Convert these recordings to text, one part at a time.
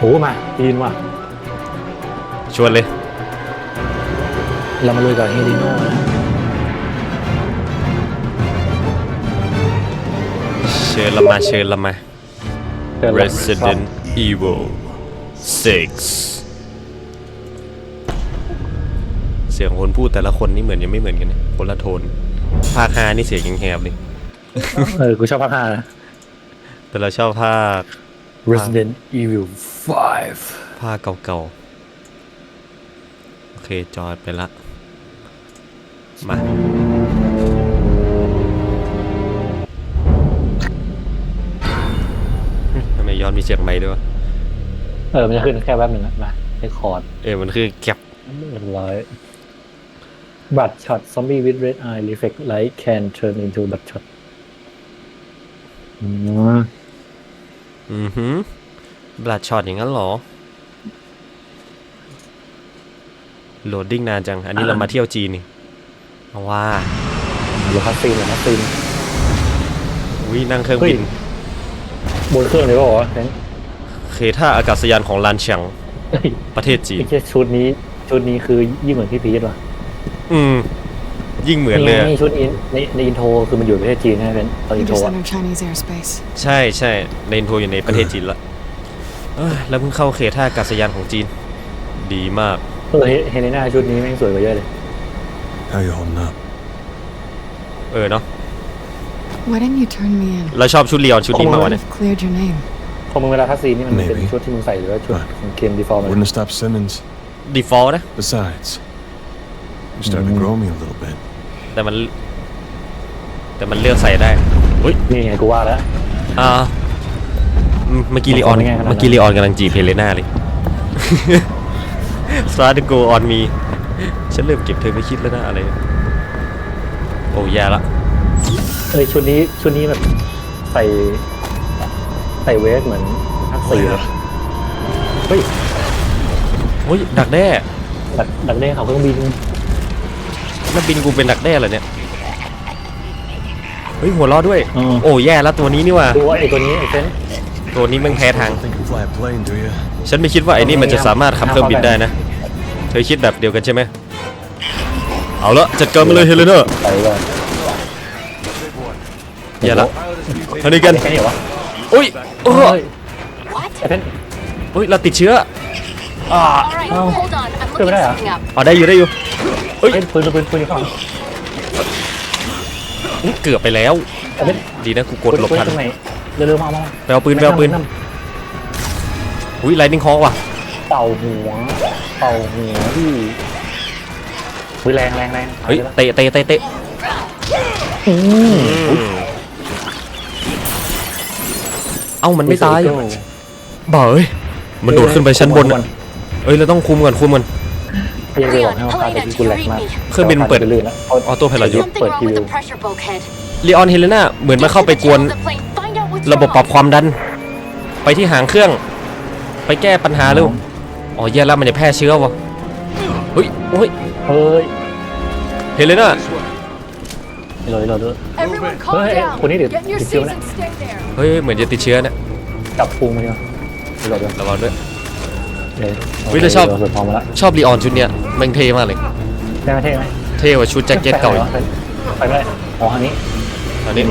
โหมาจีนว่ะ ชวนเลย เรามาลุยกับเฮลิโน่นะเชิญละมาเชิญละมาเดินหลัง Resident Evil 6 เสียงคนพูดแต่ละคนนี่เหมือนยังไม่เหมือนกันนะคนละโทน ภาคฮานี่เสียงยังแหบเลย เออ กูชอบภาคห้านะแต่เราชอบภาค Resident Evil 5ภาคเก่าๆ โอเค จอดไปละ มา ทำไมย้อนมีเสียงไม้ด้วยวะเออ มันจะขึ้นแค่แป๊บหนึ่งนะมาเรคคอร์ดเออ มันคือแก็บเรียบร้อย บัตช็อต zombie with red eye reflect light can turn into บัตช็อต อืมอือหือบลัดช็อตอย่างนั้นเหรอ โหลดดิ้งนานจัง อันนี้เรามาเที่ยวจีนนี่เอาว่าหรือคัสซีนหรือคัสซีนวินั่งเครื่องเฮ้ยบินบนเครื่องเลยเปล่าวะเฮ้ยเคท่าอากาศยานของลานเฉียงเฮ้ยประเทศจีนไอ้แค่ชุดนี้ชุดนี้คือยิ่งเหมือนพี่พีทว่ะอืม ยิ่งเหมือนเลยอะนี่ชุดอินในในอินโทรคือมันอยู่ประเทศจีนใช่ไหมเป็นตอนอิ We นโทร just อะ entered Chinese airspace. ใช่ใช่ในอินโทรอยู่ในประเทศจีนละเอ้ยแล้วเพิ่งเข้าเขตท่าอากาศยานของจีน ดีมาก เออเฮเลน่าชุดนี้แม่งสวยกว่าเยอะเลย How you holding up? เออเนาะ Why didn't you turn me in? เราชอบชุดเรียนชุดนี้ I มากก would ว่าเนี่ย have cleared your name. พอมึงเวลาคัสซีนนี่มันเป็น Maybe. ชุดที่มึงใส่หรือว่าชุด Right. ของเคนดีฟอร์ม Wouldn't have stopped Simmons. ดีฟอลต์นะ Besides, you're starting to grow me a little bit. แต่มัน แต่มันเลือกใส่ได้อุ้ยนี่ไงกูว่าแล้ว อ่าอืมเมื่อกี้ลีออนไม่ง่ายขนาดนั้น เมื่อกี้ลีออนกำลังจีบเฮเลน่าเลย Start to go on me ฉันเริ่มเก็บเธอไม่คิดแล้วนะอะไรเนี่ยโอ้แย่ละ เอ้ยชุดนี้ชุดนี้แบบใส่ใส่เวสเหมือนทักซี่เลยเฮ้ยโอ้ย ดักแด้ดักดักเด้งเขาเครื่องบิน นักบินกูเป็นดักแด้เหรอเนี่ย เฮ้ยหัวล้อด้วยอืมโอ้แย่แล้วตัวนี้นี่ว่ะดูว่าไอ้ตัวนี้ไอ้เซนตัวนี้แม่งแพ้ทาง Don't think you fly a plane, do you? ฉันไม่คิดว่าไอ้นี่มันจะสามารถขับเครื่องบินได้นะ เธอคิดแบบเดียวกันใช่ไหม เอาละจัดการมาเลยเฮเลนเนอร์ไปก่อนอย่าละเท่านี้กันแค่นี้เหรอวะอุ้ยโอ้เฮ้ย What? ไอ้เซน อุ้ยเราติดเชื้อ All right, Oh. hold on. I'm Good looking idea. something up. อ๋อได้อยู่ได้อยู่ เฮ้ย เฮ้ยปืนปืนปืนอยู่ข้างหลังอื้อเกือบไปแล้วไอ้เซนดีนะกูกดหลบปืนทันตรงไหนเร็วๆมาเอามาไปเอาปืนไปเอาปืนอุ้ยไลนิ่งฮอว่ะเป่าหัวเป่าหัวที่ปืนแรงแรงแรงเฮ้ยเตะเตะเตะเตะอืมอืมเอ้ามันไม่ตายบ่าเอ้ยมันโดดขึ้นไปชั้นบนอะเอ้ยเราต้องคุมก่อนคุมก่อน พยายามจะบอกให้เขาพาไปที่กูแหลกมากเครื่องบินเปิดลื่นแล้วออโต้ไพลอตอยู่ Something But wrong with you- the pressure bulkhead. ลีออนเฮเลนาเหมือนมาเข้าไปกวน Control the plane. Find out what's ระบบ wrong. ปรับความดัน ไปที่หางเครื่อง ไปแก้ปัญหาเร็วอ๋อแย่แล้วมันจะแพร่เชื้อวะเฮ้ยโอ้ยเฮ้ยเฮเลนาเลยเลยเลย Everyone calm Hey, down. we need it. Get in your It's seats doing and stay there. เฮ้ยเหมือนจะติดเชื้อนะจับพุงมาเนี่ยเลยเลยระวังด้วย เลยเฮ้ยเราชอบ เปิดพร้อมมาแล้วชอบลีออนชุดเนี้ยแม่งเท่มากเลยใช่ไหมเท่ไหมเท่กว่าชุดแจ็คเก็ตเก่าอีกไปไม่ได้อ๋ออันนี้อันนี้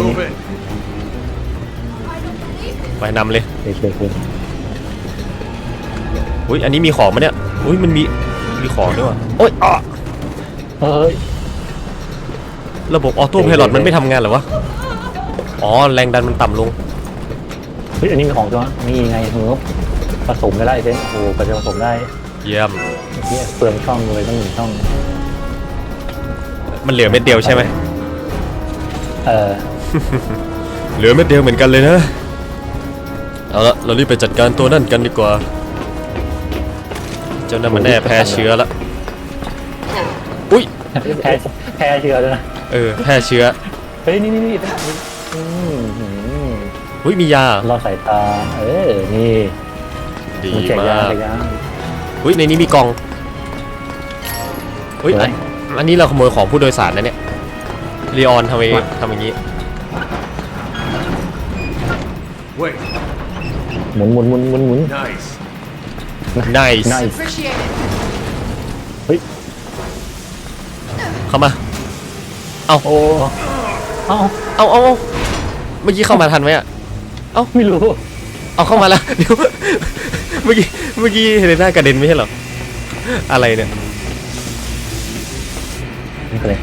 ไปนำเลยโอเคโอเคอุ้ยอันนี้มีของมาเนี่ยอุ้ยมันมีมีของด้วยว่ะโอ้ยอะเฮ้ย ระบบออโต้ไพลอตมันไม่ทำงานเหรอวะอ๋อแรงดันมันต่ำลงเฮ้ยอันนี้มีของตัวนี่ไงเฮ้ย ผสมได้ไอ้เซนโอ้โหกว่าจะผสมได้เยี่ยมเนี่ยเปลืองช่องเลยต้องหนึ่งช่อง มันเหลือเม็ดเดียวใช่ไหม เออ เหลือเม็ดเดียวเหมือนกันเลยนะ เอาละเรารีบไปจัดการตัวนั่นกันดีกว่า เจ้านั่นมันแน่แพ้เชื้อละ อุ้ย แพ้แพ้เชื้อด้วยนะ เออ แพ้เชื้อ เฮ้ย นี่นี่นี่อืมหืมอุ้ยมียา รอสายตา เออ นี่ ดีมันแจกมายากแจกยา อุ้ยในนี้มีกล่องอุ้ยไหนอันอันนี้เราขโมยของผู้โดยสารนะเนี่ยลีออนทำไมทำอย่างนี้ Wait, หมุนหมุนหมุนหมุนหมุน nice. nice nice Appreciate it. เฮ้ยเข้ามา โอ้เอ้าเอาเอาเอาเมื่อกี้เข้ามาทันไหมอะไม่รู้เอาเข้ามาแล้วเดี๋ยวเมื่อกี้เมื่อกี้เฮเลน่ากระเด็นไม่ใช่เหรอ อะไรเนี่ยไม่เป็นไร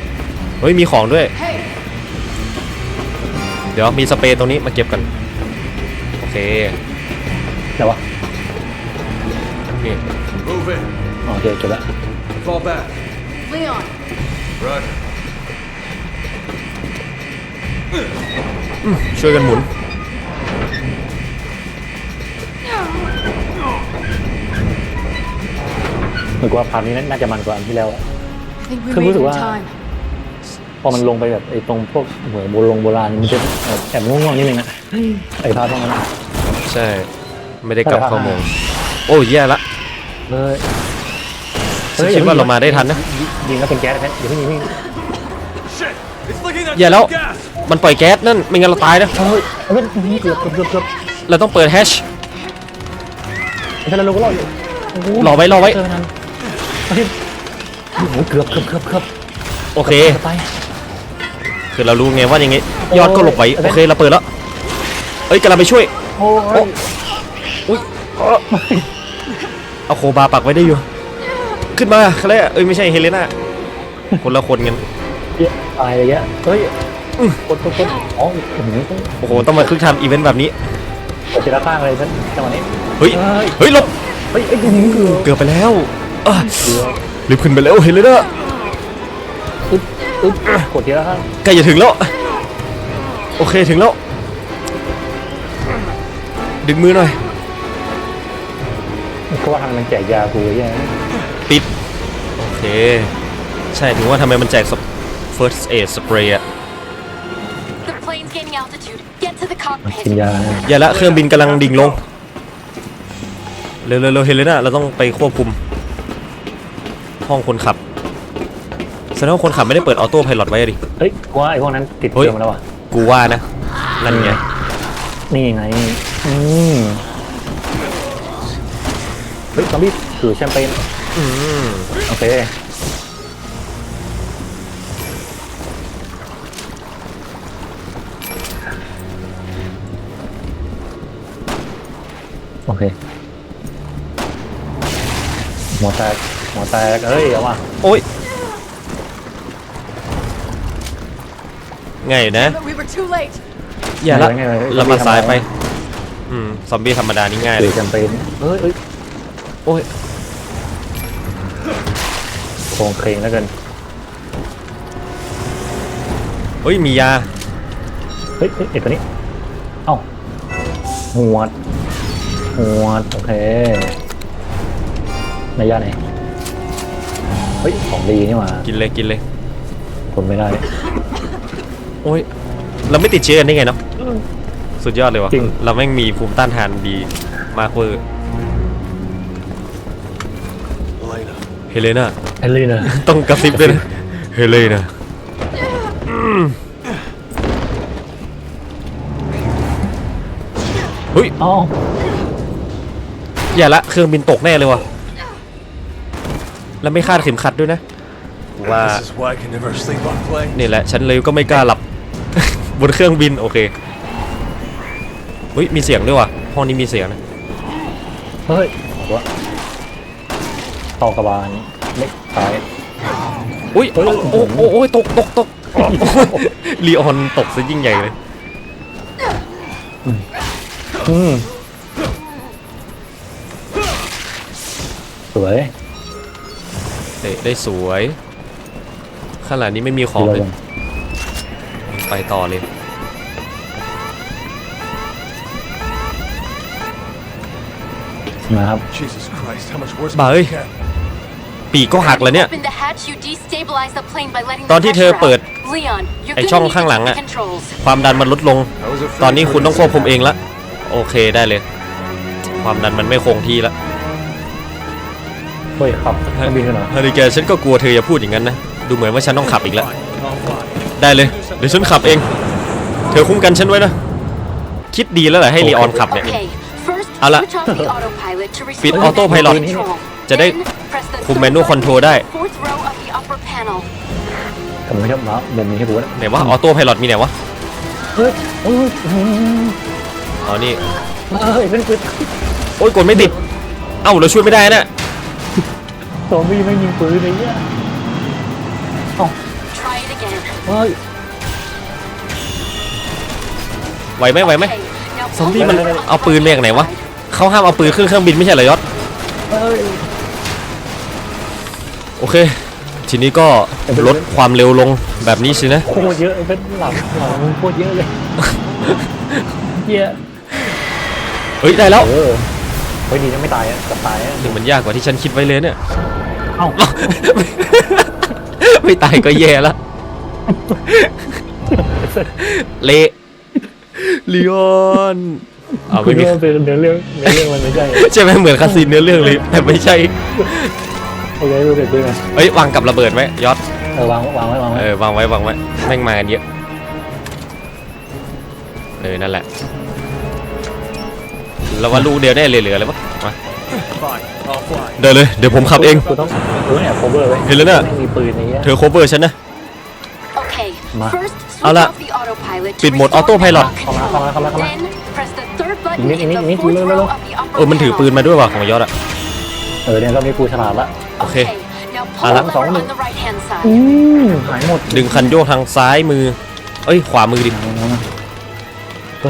เฮ้ยมีของด้วย Hey, เดี๋ยวมีสเปรย์ตรงนี้มาเก็บกัน โอเค แต่ว่านี่ Move in. โอเคเก็บละ Fall back. Leon. Roger. ช่วยกันหมุน เหมือนกับว่าพาร์ทนี้น่าจะมันกว่าอันที่แล้วอะ I think we Không made có it in đủ à? time. พอมันลงไปแบบไอ้ตรงพวกเหมือนโบราณโบราณมันจะแอบง่วงๆนิดนึงอะไอ้พาร์ทตรงนั้นอะ ใช่ ไม่ได้กลับเข้าโมงโอ้ยแย่ละเฮ้ยฉันคิดว่าเรามาได้ทันนะ ยิงแล้วเป็นแก๊สแค่เดี๋ยวไม่ยิงไม่ยิง Shit! It's leaking that Yeah, no. gas! มันปล่อยแก๊สนั่นไม่งั้นเราตายนะเฮ้ยเฮ้ยเกือบเกือบเกือบเกือบเราต้องเปิดแฮช ไม่ใช่แล้วเราก็รออยู่โโหรอไว้รอไว้ เจทัน เฮ้ยโอ้โหเกือบเกือบเกือบเกือบโอเคจะไป คือเรารู้ไงว่าอย่างงี้โอ้ยยอดก็หลบไว้เอาโอไปเคเราเปิดแล้วเอ้ยกำลังไปช่วย โอ้โอ้ ยอุ้ยเอาโคบาปักไว้ได้อยู่ ขึ้นมาใครอะเอ้ยไม่ใช่เฮเลน่าคนละคนกัน เหี้ยตายอะไรเงี้ยเฮ้ยกดกดกดอ๋อโอ้โหโอ้โหต้องมาครึ่งทำอีเวนต์แบบนี้ กดทีละข้างเลยฉันจังหวะนี้เฮ้ย เฮ้ยเฮ้ยหลบ เฮ้ยเฮ้ยนี่คือเกือบไปแล้ว อะเกือบรีบขึ้นไปแล้วเฮเลน่าอึ๊บอึ๊บกดทีละข้างใกล้จะถึงแล้ว โอเคถึงแล้ว ดึงมือหน่อย ก็ว่าทำไมมันแจกยากูแย่ติด โอเค ใช่ถึงว่าทำไมมันแจก first aid spray อะ The plane's gaining altitude. Get to the มัน cockpit. กินยาอย่าละเครื่องบินกำลังดิ่งลง เร็วเร็วเร็วเฮเลน่าเราต้องไปควบคุม ห้องคนขับแสดงว่าคนขับไม่ได้เปิดออโต้ไพลอตไว้อะดิ เฮ้ยกูว่าไอ้พวกนั้นติดเฮ้เคยรื่องมาแล้วอะ กูว่านะ นั่นไง นี่ไงอืมเฮ้ยซอมบี้ถือแชมเปญอืมโอเค โอเค หัวแตกหัวแตกเอ้ยเอามาโอ้ยง่ายอยู่นะ But we were too late. อย่าละไงไงไงเรามาซ้ายไป อืม ซอมบี้ธรรมดานี่ง่ายเลถือยแชมเปญเอ้ยเอ้ยโอ้ย โครงเครงแล้วกันเฮ้ย มียา เฮ้ยเฮ้ยเอ็ดตัวนี้เอ้าหวดหวดโอเค ในย่าไหนเฮ้ยของดีนี่หว่ากินเลยกินเลยทนไม่ได้โอ้ยเราไม่ติดเชื้อกันได้ไงเนาะสุดยอดเลยวะจริง เราแม่งมีภูมิต้านทานดีมากเวอร์ Elena. เฮเลน่าไอ้เลยนะต้องกระซิบด้วยนะเฮเลน่าอืมเฮ้ย เอ้าอย่าละเครื่องบินตกแน่เลยวะ แล้วไม่คาดเข็มขัดด้วยนะว่า This is why I can never sleep on plane. นี่แหละ ฉันเลยก็ไม่กล้าหลับ บนเครื่องบิน โอเคเฮ้ยมีเสียงด้วยว่ะห้องนี้มีเสียงนะ เฮ้ยบอกว่าต่อกระบาลเล็กซ้ายอุ้ยเฮ้ยโอ้โอ้โอ้ยตกตกตกลีออนตกซะยิ่งใหญ่เลยอืมสวยเตะได้สวย ข้างหลังนี้ไม่มีของเลย ไปต่อเลยมาครับ Jesus Christ, how much worse Bà can ơi. it get? ปีกก็หักแล้วเนี่ย Open the hatch. You destabilize the plane by letting ตอน the ที่เธอ pressure เปิด out. Leon, you're ไอ้ gonna ช่อง need to ข้างหลัง take อะ the controls. ความดันมันลดลง I was afraid ตอนนี้ for คุณ this ต้องควบคุม to เอง happen. ละ โอเคได้เลย ความดันมันไม่คงที่ละ เฮ้ยขับเครื่องบินกันเหรอฮาริแกฉันก็กลัวเธออย่าพูดอย่างนั้นนะ ดูเหมือนว่าฉันต้องขับอีกแล้ว Fine, I'll fly. ได้เลย เดี๋ยวฉันขับเอง เธอคุ้มกันฉันไว้นะ คิดดีแล้วแหละให้ลีออนขับเนี่ย Okay. First, เอาละ Switch off the autopilot to ปิด restore ออโต้ไพลอต control. จะได้ Then press the คุม third เมนูคอนโทรลได้ button, fourth row of the upper panel. ทำไมชอบมาแบบนี้ให้กูนะไหนวะออโต้ไพลอตมีไหนวะเฮ้ยโอ้ยอืมอ๋อนี่ เฮ้ยเป็นปืนโอ้ยกดไม่ติด เอ้าเราช่วยไม่ได้นะ ซอมบี้ไม่ยิงปืนเลยเนี่ย Try it again. เฮ้ยไหวไหมไหวไหม Okay, now ซอมบี้ pull มัน the เอาปืนมาจากไหนวะเขาห้ามเอาปืนขึ้นเครื่องบินไม่ใช่เหรอยศเฮ้ยโอเค ทีนี้ก็ลดความเร็วลงแบบนี้สินะโคตรเยอะเป็นหลังหลังมึงโคตรเยอะเลยเหี้ยเฮ้ยได้แล้ว เออเฮ้ยดีนะไม่ตายอะกับตายอะนี่มันยากกว่าที่ฉันคิดไว้เลยเนี่ย เอ้าไม่ตายก็แย่ละ เละลีออนเอาคุไม่ณมีว่าเป็นเนื้อเรื่องเนื้อเรื่องมันไม่ใช่ใช่ไหมเหมือนคาสินเนื้อเรื่องเลย แต่ไม่ใช่ โอเคดูเด็กด้วยนะเฮ้ยวางกับระเบิดไว้ยอด เออวางวางไว้วางไว้เออวางไว้วางไว้แม่งมากันเยอะเออนั่นแหละ แล้วว่าลูกเดียวได้เหลือๆเลยวะมา Fine, I'll fly. เดินเลยเดี๋ยวผมขับเองกูต้องกูต้องแอบโคเวอร์ไว้เห็นแล้วน่ะไม่มีปืนในเงี้ยเธอโคเวอร์ฉันนะ Okay, Ma. first switch Ala. off the autopilot to ปิดโหมด restore autopilot. control. เข้ามาเข้ามาเข้ามาเข้ามา Then press the third button Ini, in ini, the ini, fourth dulu, row dulu. of the upper เออมันถือ panel. ปืนมาด้วยว่ะของยอดอะเออเนี่ยรอบนี้กูฉลาดละโอเค Okay, now pull Ala. the lever on the right hand side. อืมหายหมดดึงคันโยกทางซ้ายมือ เอ้ยขวามือดิ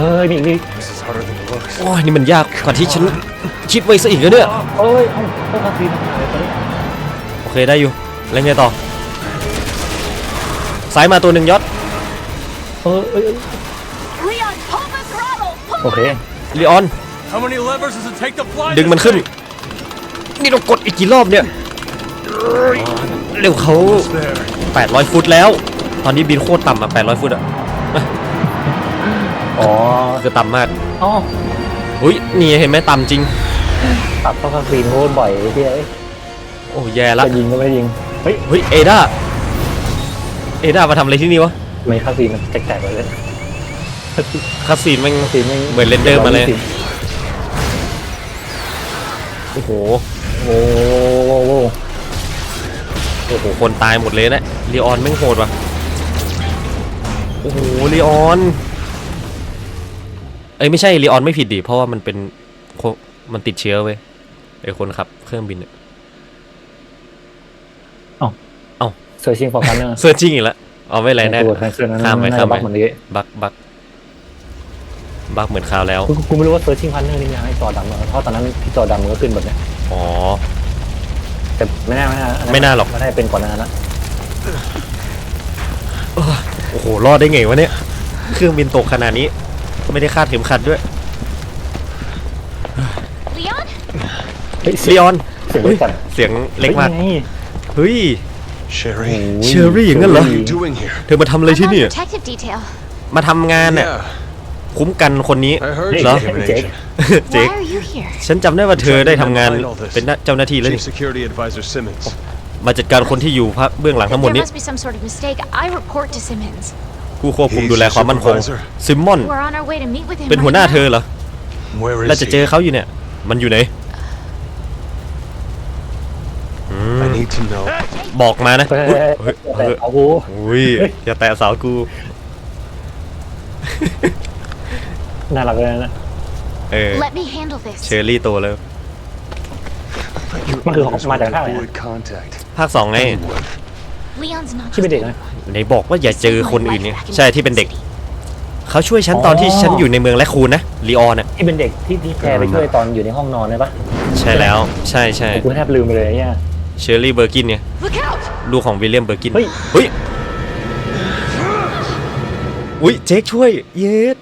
เฮ้ยนี่นี่ This is harder than it looks. โอ้ยนี่มันยากกว่าที่ฉันคิดไว้ซะอีกแล้วเนี่ยเอ้ยเอ้าต้องคาซีนหายไปโอเคได้อยู่แล้วไงต่อซ้ายมาตัวหนึ่งยอดเออเอ้ยเอ้ย Leon, pull the throttle. Pull โอเคลีออน How many levers does it take to fly ดึงมันขึ้น นี่เรากดอีกกี่รอบเนี่ย เร็วเขา There. 800 ฟุตแล้ว ตอนนี้บินโคตรต่ำอะ800 ฟุตอะ อ๋อคือต่ำมากอ๋ออุ้ยนี่เห็นไหมต่ำจริงตัดต้องคาซีนโคตรบ่อยไอ้เหี้ยเอ้ยโอ้แย่ละจะยิงก็ไม่ยิงเฮ้ยเฮ้ยเอดาเอดามาทำอะไรที่นี่วะไม่คาซีนมันแตกๆไปเลยคาสซีนแมันคาซีนไม่เหมือนเรนเดอร์มาเลยโอ้โหโอ้โหโอ้โหคนตายหมดเลยนะลีออนแม่งโหดว่ะโอ้โหลีออน เอ้ยไม่ใช่ลีออนไม่ผิดดิเพราะว่ามันเป็นโคมันติดเชื้อเว้ยไอคนขับเครื่องบินเนี่ยเซอร์ชิงฟอร์คันเนอร์เซิร์ชจริงอีกแล้วเอาไว้ไรแน่ตัวแทนเซอร์นั้นข้ามไปน่าข้ามจะไปบักเหมือนนี้บักบักบักเหมือนคราวแล้วกูกูไม่รู้ว่าเซอร์ชิงพันเนอร์นี่ยังให้จอดำเหรอเพราะตอนนั้นที่จอดำมันก็ขึ้นแบบเนี้ยอ๋อแต่ไม่น่าไม่น่าอัไม่น่าหรอกไม่น่าเป็นก่อนหนานั้นนะโอ้โหรอดได้ไงวะเนี่ยเครื่องบินตกขนาดนี้ ไม่ได้คาดเข็มขัดด้วย Leon? เฮ้ยลีออน เสียงเฮ้เล็ยกจัดเสียงเล็กมาก ฮ้ยไงเฮ้ย Sherry, เชอรี่อย่างนั้นเหรอ what are you doing here? เธอมาทำอะไรที่นี่ protective detail. มาทำงานเนี่ย Yeah, คุ้มกันคนนี้ I heard เหรอ you became an agent. เจ๊ Why are you here? ฉันจำได้ว่าเธอได้ทำงานเป็นเจ้าหน้าที่แล้ว Chief นี่ Security Advisor Simmons. มาจัดการคนที่อยู่ภาคเบื้องหลังทั้งหมด There นี้ must be some sort of mistake. I report to Simmons. ผู้ควบคุมดูแลความมั่นคงซิมมอน We're on our way to meet with him. เป็นหัว right หน้า now. เธอเหรอ Where แล้ว is จะเจอ he? เขาอยู่เนี่ย มันอยู่ไหนอืม I need to know. บอกมานะเฮ้ยเฮ้ยแต่เฮ้ยเอากูอุ้ยอย่าแตะสาวกู น่ารักเลยนะ เออ Let me handle this. เชอรี่โตแล้วมันคือของมาจากท่าไหน Avoid contact. ภาคสองไง Anyone. Leon's not ที่เป็น just เด็ก a นะไหนบอกว่าอย่าเจอคนอื่นเนี่ย Someone like back in ใช่ที่เป็นเด็ก City. เขาช่วยฉันตอนที่ฉันอยู่ในเมืองและคูนนะลีออนอะที่เป็นเด็กที่ที่แพรไปช่วยตอนอยู่ในห้องนอนได้ปะใช่แล้วใช่ใช่กูแทบลืมไปเลยเนี่ยเชอร์รี่เบอร์กินเนี่ย Look out! ลูกของวิลเลียมเบอร์กินเฮ้ยเฮ้ยอุ้ยเจ๊กช่วยเยส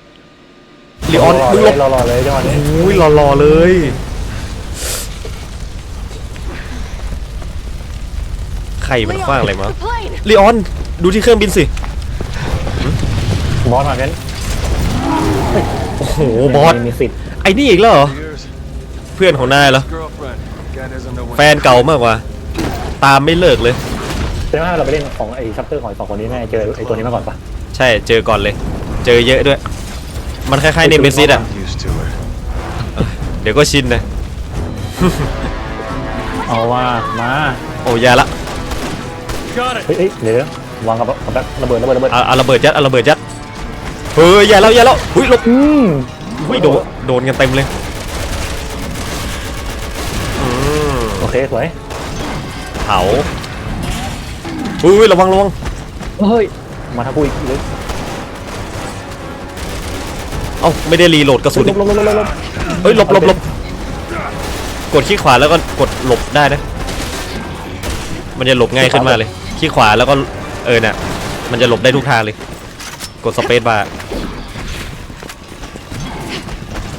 ลีออนมึงหลบรอรอเลยจังหวะนี้อุ้ยหล่อๆเลย ใครมันคว้างอะไรมา The plane! ลีออน ดูที่เครื่องบินสิ บอสมาเพนโอ้โห บอส มีสิทธิ์ไอ้นี่อีกแล้วเหรอ Years. เพื่อนของนายเหรอ Girlfriend. Guy doesn't know when. แฟนเก่ามากกว่า ตามไม่เลิกเลยแสดงว่าเราไปเล่นของไอ้ชัปเตอร์ของไอ้สองคนนี้แน่เจอไอ้ตัวนี้มาก่อนปะใช่ เจอก่อนเลย เจอเยอะด้วย มันคล้ายๆเนมเบซิสอะ Used to it. เดี๋ยวก็ชินนะ เอาว่ามา โอ้แย่ละ เฮ้ยเฮ้ยเดี๋ยววางกับกับดักระเบิดระเบิดระเบิดเอาเอาระเบิดยัดเอาระเบิดยัดเฮ้ยแย่แล้วแย่แล้วหุ้ยหลบอืมหุ้ยโดนโดนกันเต็มเลยอืมโอเคสวยเผาอุ้ยระวังระวังเฮ้ยมาทักกูอีกเลยเอ้าไม่ได้รีโหลดกระสุนลบลบลบลบลบเฮ้ยหลบหลบหลบกดขี้ขวาแล้วก็กดหลบได้นะมันจะหลบง่ายขึ้นมาเลย ขี้ขวาแล้วก็เออน่ะมันจะหลบได้ทุกทางเลย กดสเปซบาร์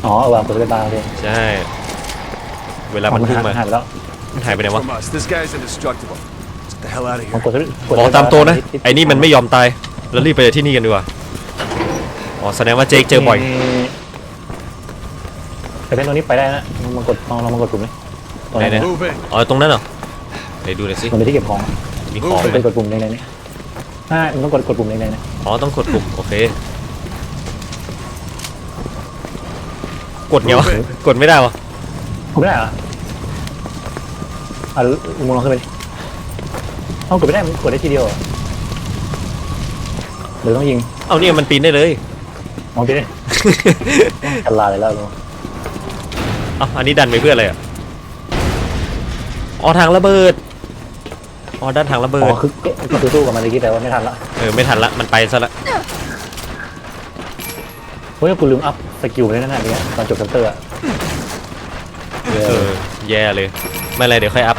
อ๋อเอาวางกดเลยตาโอเคใช่ เวลามันพุ่งมาหายไปแล้วมันหายไปไหนวะ From us. This guy's indestructible. Let's get the hell out of ผม here. กดเลยกดบอกตามตัวนะ ไอ้นี่มันไม่ยอมตาย แล้วรีบไปที่นี่กันดีกว่า อ๋อแสดงว่าเจคเจอบ่อย แต่เป็นตัวนี้ไปได้นะมันกดลองลองมากดปุ่มนี้ตรงไหนไหนนะ Move in. อ๋อตรงนั้นเหรอไหนดูหน่อยสิมันเป็นที่เก็บของ มีของมันไหมเป็นกดปุ่มในในนี้อ่ามันต้องกดกดปุ่มในในนี้อ๋อต้องกดปุ่มโอเค กดไงวะ กดไม่ได้วะกดไม่ได้เหรออะมึงลองขึ้นไปดิเอ้ากดไม่ได้มันกดได้ทีเดียวเหรอหรือต้องยิงเอาเนี่ยมันปีนได้เลยมองดิฉลาดเลยแล้วลุงเอ้าอันนี้ดันไปเพื่ออะไรอะอ๋อทางระเบิด อ๋อด้านทางระเบิอ๋ดอคือก็ก็คือสู้กับมันตะกี้แต่ว่าไม่ทันละเออไม่ทันละมันไปซะละเฮ้ยกูลืมอัพสกิลไว้นั่นน่ะเนี่ยตอนจบชัปเตอร์อะเอเอออแย่เลย ไม่เป็นไรเดี๋ยวค่อยอัพ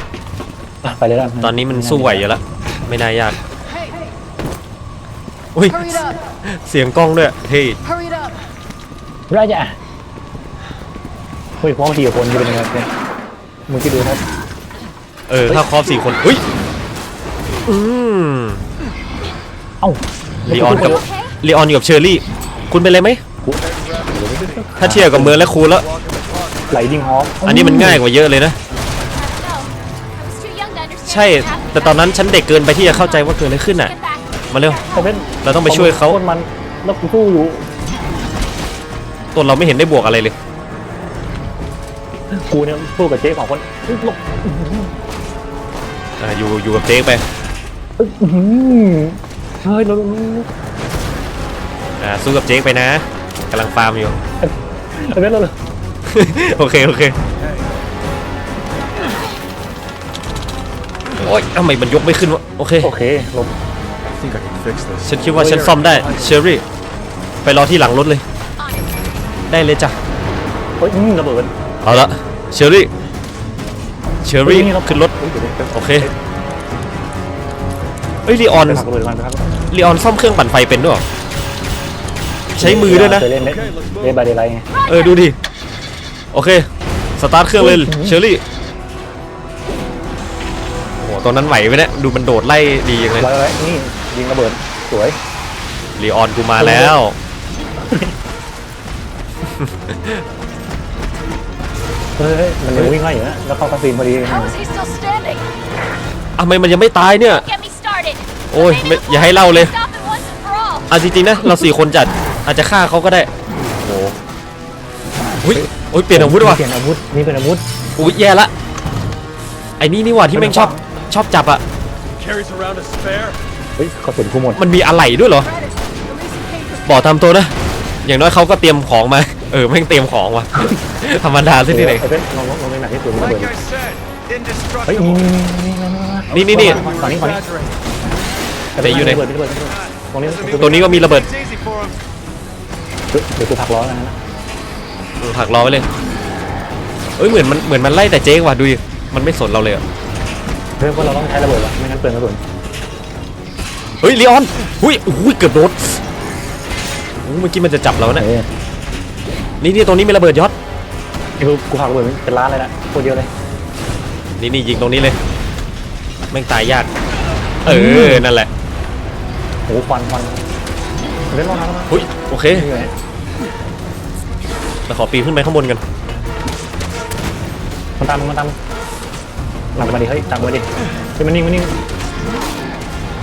อะไปเลยละตอนนี้มันสู้ไหวอยู่แล้วไม่น่ายาก Hey, อุ้ย hurry it up. เสียงกล้องด้วย เฮ้ย Hurry it up. ไรจ้ะเฮ้ยพร้อมทีกับคนจะเป็นยังไงเนี่ยมึงคิดดูครับ เออ ถ้าครอบสี่คน อุ้ย อืมเอ้าลีออนกับลีออนอยู่กับเชอร์รี่ คุณเป็นไรไหม ถ้าเทียบกับเมืองและคูแล้ว ไหลดิ้งฮอปอันนี้มันง่ายกว่าเยอะเลยนะ I was too young to understand ใช่ what happened. แต่ตอนนั้นฉันเด็กเกินไปที่จะเข้าใจว่าเกิดอะไรขึ้นอะ Get back. มาเร็ว แต่เป็นเราต้องไปช่วยเขา คนมันแล้วกูสู้อยู่ตัวเราไม่เห็นได้บวกอะไรเลย กูเนี่ยสู้กับเจ๊สองคนเฮ้ยหลบ อ่าอยู่อยู่กับเจ๊ไป เฮ้ยอื้อหือเฮ้ยเราอ่าสู้กับเจ๊ไปนะกำลังฟาร์มอยู่ไอ้เบสเราเลยโอเค โอเค โอ๊ยทำไมมันยกไม่ขึ้นวะ โอเค โอเคลบ I think I can fix this. ฉันคิดว่าฉันซ่อมได้ เชอรี่ ไปรอที่หลังรถเลย ได้เลยจ้ะ เฮ้ยอื้อระเบิดเอาละ เชอรี่ เชอรี่ ขึ้นรถ เฮ้ยเดี๋ยวเดี๋ยวโอเค เอ้ยลีออนไปพักเลยมันไปพักลีออนซ่อมเครื่องปั่นไฟเป็นด้วยเหรอใช้มือด้วยนะ เคยเล่นเล่นเล่นบาเดไลไงเออดูดิ โอเค สตาร์ทเครื่องเลยเชอรี่ โอ้โหตอนนั้นไหวไหมเนี่ย ดูมันโดดไล่ดีอย่างเลยไว้ไว้นี่ยิงระเบิดสวยลีออนกูมาแล้ว เฮ้ยมันยังวิ่งไล่อยู่นะแล้วเข้าคาซีนพอดี How is he still standing? อะทำไมมันยังไม่ตายเนี่ย Get. โอ้ย Maybe ไม่ we'll อย่าให้เล่าเลย Stop it once and for all. เอาจริงๆนะเราสี่คนจัดอาจจะฆ่าเขาก็ได้โอ้โหอุ้ยโอ้ยเปลี่ยนอาวุธว่ะเปลี่ยนอาวุธนี่เป็นอาวุธอุ้ยแย่ละไอ้นี่นี่หว่าที่แม่งชอบชอบจับอะ Carries around a spare. เฮ้ยกระสุนกูหมดมันมีอะไรด้วยเหรอ Release the paper. บอกตามตัวนะอย่างน้อยเขาก็เตรียมของมา เออแม่งเตรียมของว่ะธรรมดาสิที่ไหนไอ้เป็นลองลองลองในหนักที่สุดระเบิด Like I said, เฮ้ย indestructible. นี่นี่นี่นี่นี่ฝั่งนี้ฝั่งนี้ แต่อยู่ไหน ระเบิดระเบิดระเบิดตรงนี้ตัวนี้ก็มีระเบิด เดี๋ยวกูพักล้อแล้วนะผลักล้อไว้เลย เอ้ยเหมือนมันเหมือนมันไล่แต่เจ๊กว่ะดูดิมันไม่สนเราเลยอะเพื่อนว่าเราต้องใช้ระเบิดวะไม่งั้นเปลืองกระสุนเฮ้ยลีออนหุ้ยอุ้ยเกือบโดนอู้เมื่อกี้มันจะจับเราเนี่ยเออนี่นี่ตรงนี้มีระเบิดยศไอ้กูกูพักระเบิดเป็นล้านเลยนะโคตรเยอะเลยนี่นี่ยิงตรงนี้เลยแม่งตายยาก เออนั่นแหละ โอ้โหควันควันเล่นรองเท้ามาหุ้ยโอเคนี่ไงเราขอปีนขึ้นไปข้างบนกันมันตามมันตามหลังมาดิเฮ้ยตามมาดิเฮ้ยมันนิ่งมันนิ่ง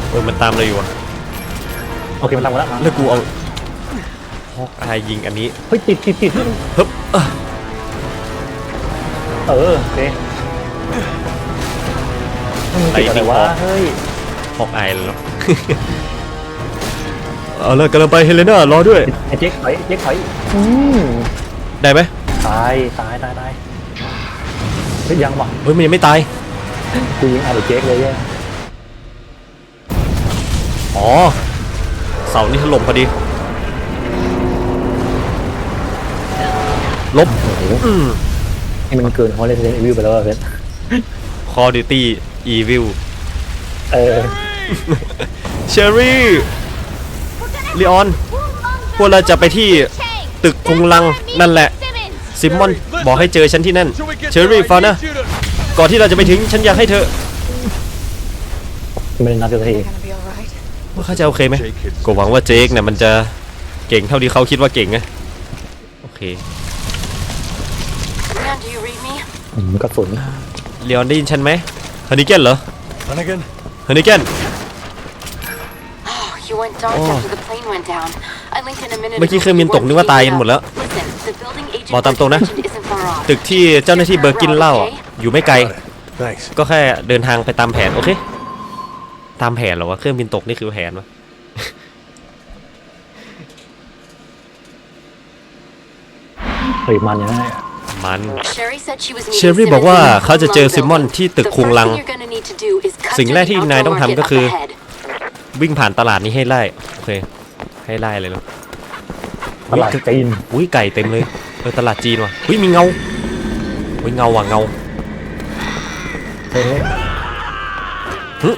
เออมันตามเราอยู่อะโอเคมันตามมาแล้วมาแล้วกูเอาฮอกอายยิงอันนี้เฮ้ยติดติดติดฮึบเอ้อออโอเคมึงติดอะไรวะเฮ้ยฮอกอายแล้ว เอาละกำลังไปเฮเลน่ารอด้วย ไอ้เจ๊กถอยไอ้เจ๊กถอยอืมได้ไหมตายตายตายตายเฮ้ยยังวะเฮ้ยมันยังไม่ตาย กูยิงอาร์เจ๊กเลยแย่อ๋อ เสานี่ถล่มพอดี ลบอืม ให้มันเกินเขาเลยเซนวิวไปแล้วอะเพชร Call Duty Evil เออ เชอรี่ ลีออน พวกเราจะไปที่ตึกคุงลังนั่นแหละ ซิมมอนบอกให้เจอฉันที่นั่น เชอรี่ฟังนะ ก่อนที่เราจะไปถึงฉันอยากให้เธอ ไม่ได้นัดกันสักที Gonna be alright. ว่าเขาจะโอเคไหมก็หวังว่าเจคเนี่ยมันจะเก่งเท่าที่เขาคิดว่าเก่งไงโอเค Leon, do you read me? อืมกระสุน เลออนได้ยินฉันไหมฮันนิเกนเหรอ Hunnigan? ฮันนิเกน Oh, you went dark Oh. after the plane went down. I linked in a minute เมื่อกี้ ago. เครื่องบินตกนึกว่าตายกันหมดแล้ว Listen, the building agent บอกตามตรงนะ mentioned isn't far off. ตึกที่เจ้าหน้าที่เบอร์กินเหล้าอะอยู่ไม่ไกล Got it. Thanks. ก็แค่เดินทางไปตามแผน โอเค ตามแผนเหรอวะเครื่องบินตกนี่คือแผนวะ เฮ้ยมันอย่างนั้นมัน Sherry said she was เช meeting อรี่บอกว่า Simmons in the เขาจะเจอ Kumlang ซิมมอน building. ที่ตึก The คุง first ลัง thing you're gonna need to do is cut สิ่ง through แรก the ที่ outdoor นายต้อง market ทำก็ up คือ ahead. วิ่งผ่านตลาดนี้ให้ไล่โอเคให้ไล่เลยเหรอตลาดจีนอุ้ยไก่เต็มเลยเออตลาดจีนว่ะอุ้ยมีเงาอุ้ยเงาว่ะเงาเฮ้ย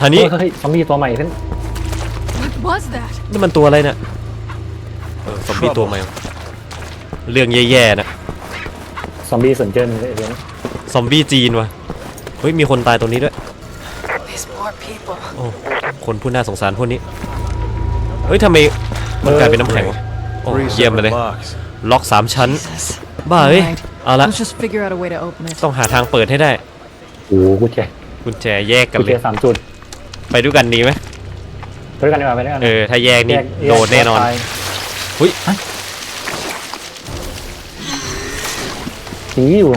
ท่านี้เฮ้ยซอมบี้ตัวใหม่ขึ้น What was that? นี่มันตัวอะไรเนี่ยเออซอมบี้ตัวใหม่ว่ะเรื่องแย่ๆนะซอมบี้สนเจิ้นเลยเรื่องซอมบี้จีนว่ะเฮ้ยมีคนตายตรงนี้ด้วย There's more people. โอ้คนผู้น่าสงสารพวกนี้ เฮ้ยทำไมมันกลายเป็นน้ำแข็งวะโอ้ Three เยี่ยมไป separate เลย locks. ล็อกสามชั้น Jesus. บ้าเอ้ย Alright. เอาละ Let's just figure out a way to open it. ต้องหาทางเปิดให้ได้โอ้โหกูแจกุญแจแยกกันกูเลเจยอสามจุดไปด้วยกันดีไหมไปด้วยกันดีกว่าไปด้วยกันเออ ถ้าแยกนี่แยกแยกโดนแน่นอนตายเฮ้ยผีอยู่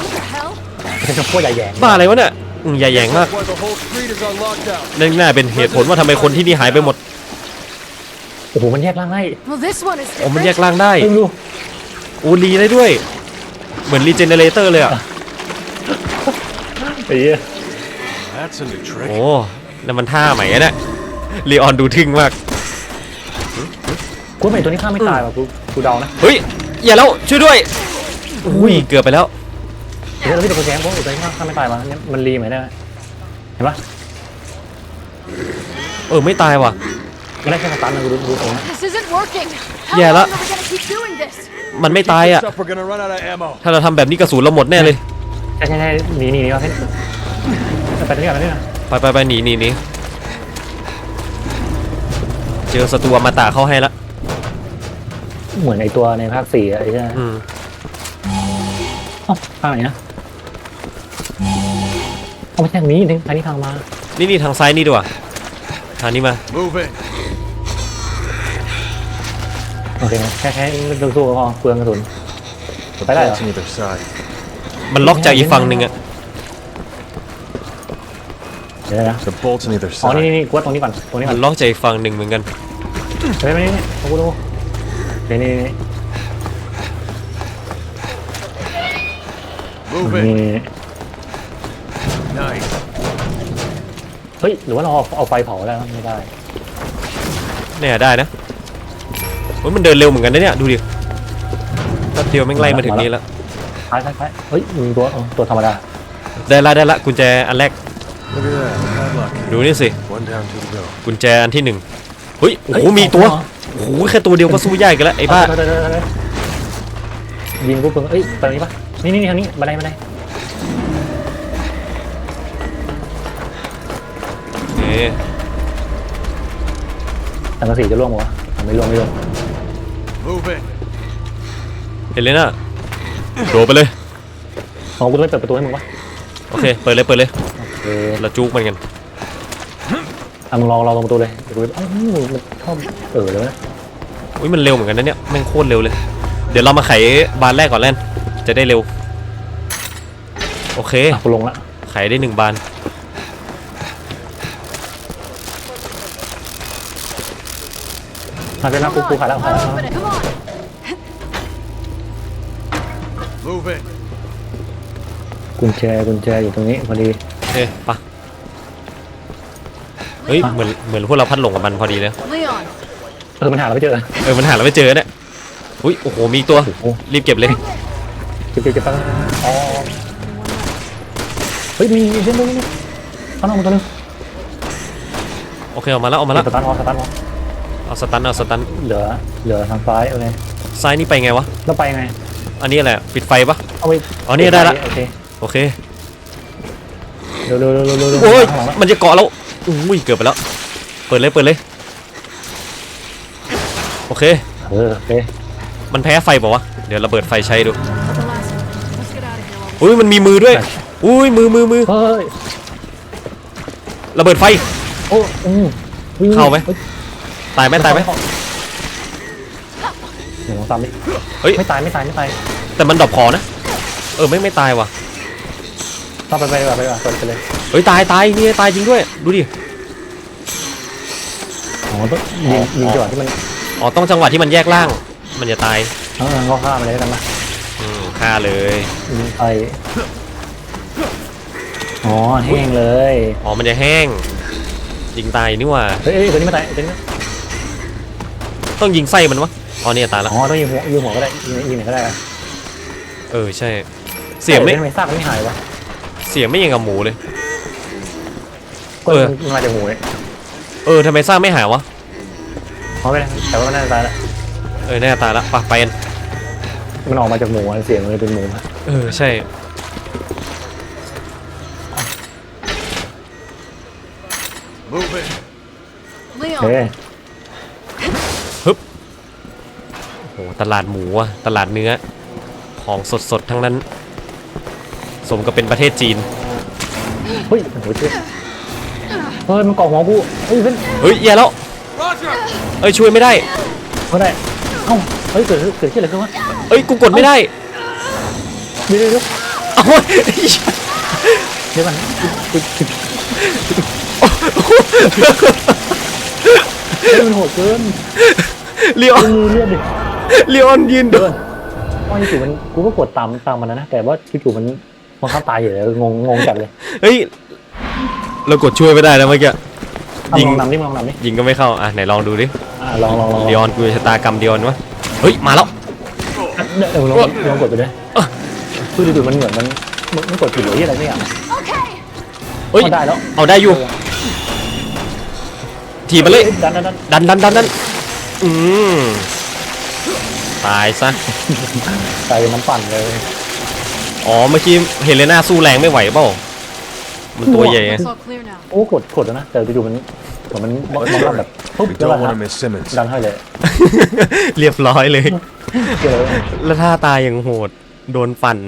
What the hell? เป็นพวกใหญ่แยงบ้าอะไรวะเนี่ย อืมอย่าแหย่งมาก Why the whole street is on lockdown. นั่นน่าเป็นเหตุผลว่าทำไมคนที่นี่หายไปหมดโอ้โหมันแยกร่างได้ Well, this one is โอ้มัน different. แยกร่างได้เฮ้ยดูโอ้รีได้ด้วย เหมือนรีเจเนเรเตอร์เลยอะ ไอ้เหี้ย That's a new trick. โอ้นั่นมันท่าใหม่อะเนี่ยลีออนดูทึ่งมาก กูเป็นตัวนี้ฆ่าไม่ตายว่ะกูกูเดานะ เฮ้ย อย่าแล้วช่วยด้วย อุ้ย เกือบไปแล้ว เดี๋ยวเราพี่ตัวแกงพวกตัวนี้ฆ่าไม่ตายมาเนี่ยมันรีไหมเนี่ยเห็นปะเออไม่ตายว่ะมันได้แค่สตันนะกูดูดูตรงนี้ This isn't working. How Yeah, long that- are we gonna keep doing this? มันไม่ตายอะ Stuff, we're gonna run out of ammo. ถ้าเราทำแบบนี้กระสุนเราหมดแน่เลย ใช่ใช่ใช่หนีหนีหนีมาเพ่นไปตรงนี้ก่อนไปตรงนี้ก่อนไปไปไปหนีหนีหนีเจอศัตรูอมาตาเข้าให้ละเหมือนไอตัวในภาคสี่อะไอ้เจ้าอืมอ๋อภาคไหนนะ เอาไม่ใช่ทางนี้ทางนี้ทางมานี่นี่ทางซ้ายนี่ดีกว่าทางนี้มา Move in. โอเคนะแค่แค่สู้ๆก็พอเปลืองกระสุน The Phải đây bolts à? on either side. มันล็อกจากอีกฝั่งหนึ่งอะเดี๋ยวนะ The bolts on either อ๋อ side. นี่นี่นี่กวดตรงนี้ก่อนตรงนี้ก่มัอนนล็อกจากอีกฝั่งหนึ่งเหมือนกัน เฮ้ยมานี่นี่เอากูดูนี่นี่นี่ Move นี่ in. นี่ Nice. เฮ้ย หรือว่าเราเอาเอาไฟเผาได้ไหมไม่ได้ เนี่ยได้นะโอ้ยมันเดินเร็วเหมือนกันนะเนี่ย ดูดิแป๊บเดียวแม่งไล่มาถึงนี้แล้ว ท้ายท้ายท้ายเฮ้ยมีตัวเอาตัวธรรมดา ได้ละได้ละกุญแจอันแรก Look at that. Padlock. ดูนี่สิ One down, two to go. กุญแจอันที่หนึ่งเฮ้ย โอ้โห มีตัว โอ้โห แค่ตัวเดียวก็สู้ยากกันแล้วไอ้บ้า เดี๋ยวเดี๋ยวเดี๋ยวเดี๋ยวยิงปุ๊บเพิ่งเอ้ยไปตรงนี้ปะนี่นี่นี่ทางนี้บันไดบันได สังกะสีจะร่วงปะวะไม่ร่วงไม่ร่วง Move in. เห็นเลยนะโดดไปเลยอ๋อกูต้องไปเปิดประตูให้มึงปะโอเค เปิดเลย เปิดเลยโอเคเราจุกมันกันอะมึงรอรอตรงประตูเลยเดี๋ยวกูไปอ้าวมันชอบเออเลยนะอุ้ยมันเร็วเหมือนกันนะเนี่ยแม่งโคตรเร็วเลยเดดี๋ยวเรามาไขบานแรกก่อนแล่นจะได้เร็ว โอเค อะกูลงละไขได้หนึ่งบาน มาเป็นนะกูกูขายแล้วขาย I'll แล้ว open it. Come on. Move it. กุญแจกุญแจอยู่ตรงนี้พอดีโอเคปะเฮ้ย เหมือน เหมือนพวกเราพัดหลงกับมันพอดีเลย Leon. เออมันหาเราไม่เจอเออ มันหาเราไม่เจอเนี่ย อุ้ย โอ้โห มีอีกตัว โอ้โหรีบเก็บเลย เก็บเก็บเก็บตั้งอ๋อเฮ้ยมีมีเช่นนี้ข้างนอกมันตัวนึงโอเคออกมาแล้วออกมาแล้วสตาร์ทออสตาร์ทออ เอาสตันเอาสตันเหลือเหลือทางซ้ายโอเคซ้ายนี่ไปไงวะ แล้วไปไง อันนี้อะไรปิดไฟปะ เอาไปอ๋อนี่ได้ละ โอเคโอเค เร็วเร็วเร็วเร็วเร็วเร็วโอ้ย ข้างหลังละมันจะเกาะแล้วอุ้ย เกือบไปแล้ว เปิดเลย เปิดเลย โอเค เออโอเคมันแพ้ไฟเปล่าวะ เดี๋ยวระเบิดไฟใช้ดู The last one. Let's get out of here. while อุ้ย มันมีมือด้วย อุ้ย มือมือมือเฮ้ยระเบิดไฟ โอ้อืมวิ่งเข้าไหม ฮ้ย ตายไหมตายไหมหนึ่งสองสามดิเฮ้ยไม่ตายไม่ตายไม่ตายแต่มันดรอปคอนะ เออไม่ไม่ตายว่ะต้องไปไปดีกว่าไปดีกว่าเปิดไปเลยเฮ้ยตายตายนี่ตายจริงด้วย ดูดิอ๋อต้องยิงยิงจังหวะที่มันอ๋อต้องจังหวะที่มันแยกล่าง มันจะตายเออก็ฆ่ามันเลยแล้วกันนะอืมฆ่าเลยยิงไปอ๋อแห้งเลย อ๋อมันจะแห้งยิงตายนี่หว่าเฮ้ยเฮ้ยตัวนี้ไม่ตายตัวนี้ ต้องยิงไส้มันวะอ๋อเนี่ยตายแล้วอ๋อต้องยิงหัวยิงหัวก็ได้ยิงยิงไหนก็ได้อะเออใช่ เสียงไม่ทำไมซากมันไม่หายวะเสียงไม่ยังกับหมูเลย ก็เออ มันมาจากหมูเนี่ยเออทำไมสร้างไม่หายวะเพราะไม่ได้แต่ว่ามันน่าจะตายแล้วเออน่าจะตายละปะไปกันมันออกมาจากหมูอะเสียงมันเลยเป็นหมูอะเออใช่ Move it. Leon. เฮ้ย โอ้ตลาดหมูอะตลาดเนื้อ ของสดๆทั้งนั้น สมกับเป็นประเทศจีน เฮ้ยโอ้โหเจ๊เฮ้ยมันเกาะหัวกูเฮ้ยเพื่อนเฮ้ยแย่แล้วเอ้ยช่วยไม่ได้ไม่ได้เอ้าเฮ้ยเกิดเกิดที่อะไรขึ้นวะเอ้ยกูกดไม่ได้เดี๋ยวเดี๋ยวเดี๋ยวเอ้าเดี๋ยวก่อนกูกูเฮ้ยมันโหดเกินเลียนมือเลือดดิ เลียนยืนดูเดินว่าจู่ๆมันกูก็กดตามตามมันนะนะแต่ว่าจู่ๆมันมันเข้าตายอยู่เลยงงงงจัดเลยเฮ้ยเรากดช่วยไม่ได้นะเมื่อกี้เอายิงลองนำดิลองนำดิยิงก็ไม่เข้าอะไหนลองดูดิอ่าลองลองลองเลียนกูชะตากรรมเลียนวะเฮ้ยมาแล้วเดี๋ยวลองลองกดไปด้วยคือจู่ๆมันเหมือนมันมันมันกดผิดหรืออะไรไม่อย่าง Okay. เฮ้ยเอาได้แล้ว เอาได้อยู่ถีบมาเลย ดันดันดันดันดันดันดันอืม ตายซะกลายเป็นน้ำปั่นเลย อ๋อเมื่อกี้เฮเลน่าสู้แรงไม่ไหวเปล่า มันตัวใหญ่ไง It's all clear now. โอ้กดกดแล้วนะแต่จู่ๆมันเหมือนมันมันมันแบบปุ๊บ We แล้ว don't ก็ want to miss Simmons. ดันให้เลยเรียบร้อยเลยเกี่ยวเลยแล้วท่าตายอย่างโหด โดนฟัน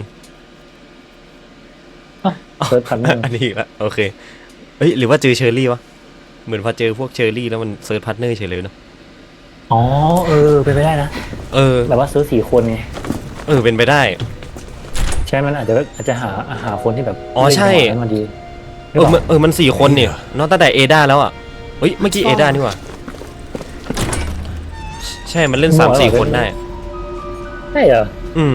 เซิร์ชพันหนึ่งอันนี้อีกละโอเค เอ้ยหรือว่าเจอเชอร์รี่วะ เหมือนพอเจอพวกเชอร์รี่แล้วมันเซิร์ชพาร์ทเนอร์เฉยเลยเนาะ อ๋อเออเป็นไปได้นะเออ แบบว่าซื้อสี่คนไงเออ เป็นไปได้ ใช่มันอาจจะอาจจะหาหาคนที่แบบอ๋อใช่ เล่นจังหวะนั้นมาดีเออมันเออ มันสี่คนเนี่ยเนอกตั้งแต่เอดาแล้วอะ เฮ้ย เมื่อกี้เอดานี่หว่า ใช่ มันเล่นสามสี่คนได้ ใช่เหรออืม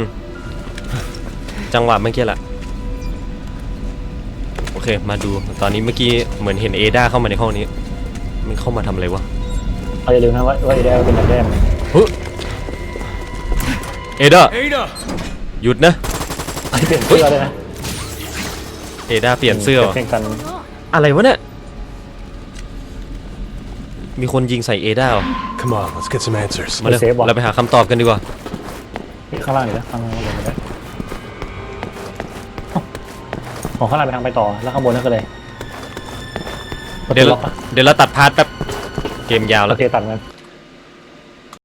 จังหวะเมื่อกี้แหละ โอเค มาดู ตอนนี้เมื่อกี้เหมือนเห็นเอดาเข้ามาในห้องนี้ มันเข้ามาทำอะไรวะ เอาอย่าลืมนะว่าว่าไอ้แดงเป็นแบบแดงเฮ้ยเอดา Ada! หยุดนะไอ้เปลี่ยนเสื้อเลยนะเอดาเปลี่ยนเสื้อว่ะเปลี่ยนกันอะไรวะเนี่ยมีคนยิงใส่เอดาว่ะ Come on, let's get some answers. มาเลยเซฟว่ะเราไปหาคำตอบกันดีกว่าข้างล่างอยู่แล้วข้างล่างลงไปได้ของข้างล่างไปทางไปต่อแล้วข้างบนนั่นก็เลยประเดี๋ยวตูเราล็อกปะเดี๋ยวเราตัดพาร์ทแป๊บ เกมยาวแล้วเคตัดมัน